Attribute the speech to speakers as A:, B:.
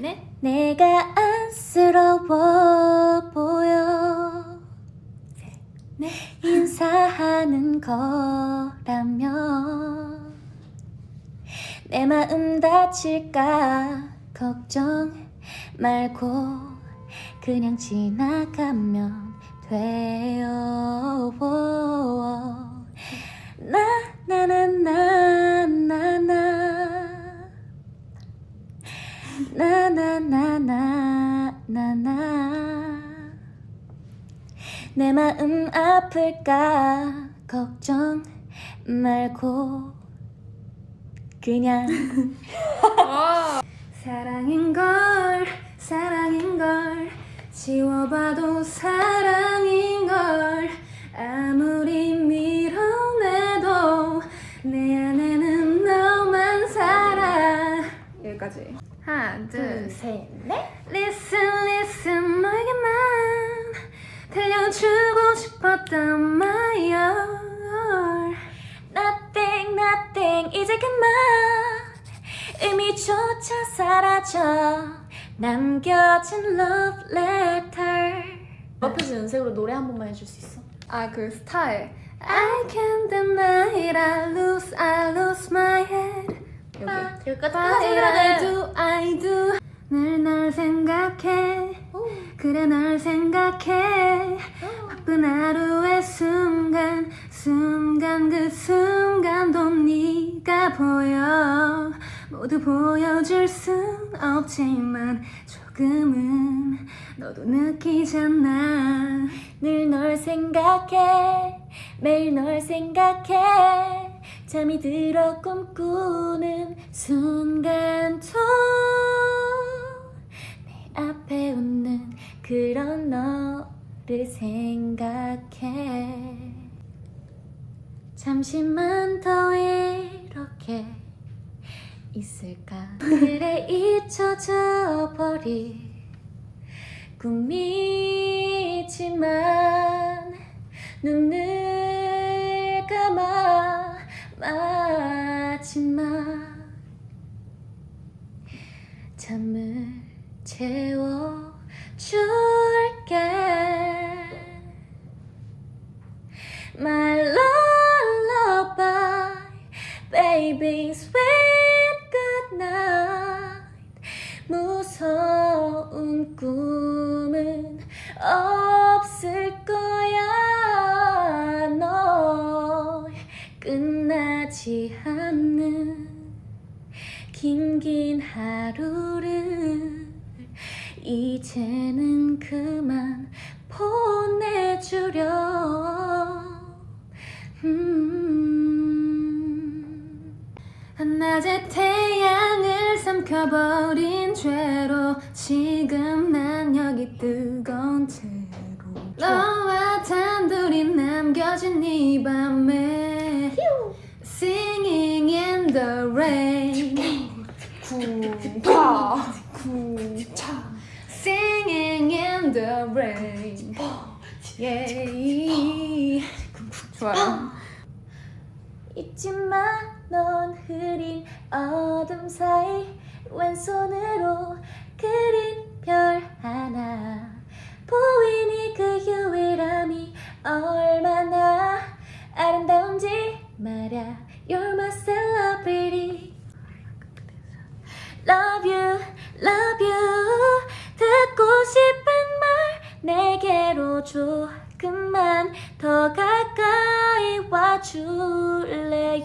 A: 넷.
B: 내가 안쓰러워 보여
A: 넷.
B: 인사하는 거라면 내 마음 다칠까 걱정 말고 그냥 지나가면 돼요 내 마음 아플까 걱정 말고 그냥 사랑인 걸 사랑인 걸 지워봐도 사랑인 걸 아무리 밀어내도 내 안에는 너만 살아. 여기까지.
A: 하나, 둘,
B: 셋, 넷. Listen, my all. Nothing, nothing, 이제 그만. 의미조차 사라져. 남겨진 love letter.
A: 옆에서 연색으로 노래 한 번만 해줄 수 있어? 아, 그 스타일.
B: I can't deny it, I lose, I lose my head.
A: 여기. 끝까지
B: I do, I do. 늘 널 생각해. 그래 널 생각해. 바쁜 하루 모두 보여줄 순 없지만 조금은 너도 느끼잖아. 늘 널 생각해. 매일 널 생각해. 잠이 들어 꿈꾸는 순간도 내 앞에 웃는 그런 너를 생각해 잠시만 더 이렇게 있을까? 그래 잊혀져 버린 꿈이지만 눈을 감아 마지막 잠을 채워 줄게. My lullaby baby sweet 무서운 꿈은 없을 거야 너 끝나지 않는 긴긴 하루를 이제는 그만 보내주려 음. 한낮에 태양 을 삼켜버린 죄로 지금 난 여기 뜨거운 채로 너와 단둘이 남겨진 이 밤에 Singing in the rain
A: 구차. 구차.
B: Singing in the rain yeah.
A: 좋아요.
B: 잊지마 넌 흐린 어둠 사이 왼손으로 그린 별 하나. 보이니 그 유일함이 얼마나 아름다운지 말야 You're my celebrity. Love you, 내게로 조금만 더 가까이 와줄래요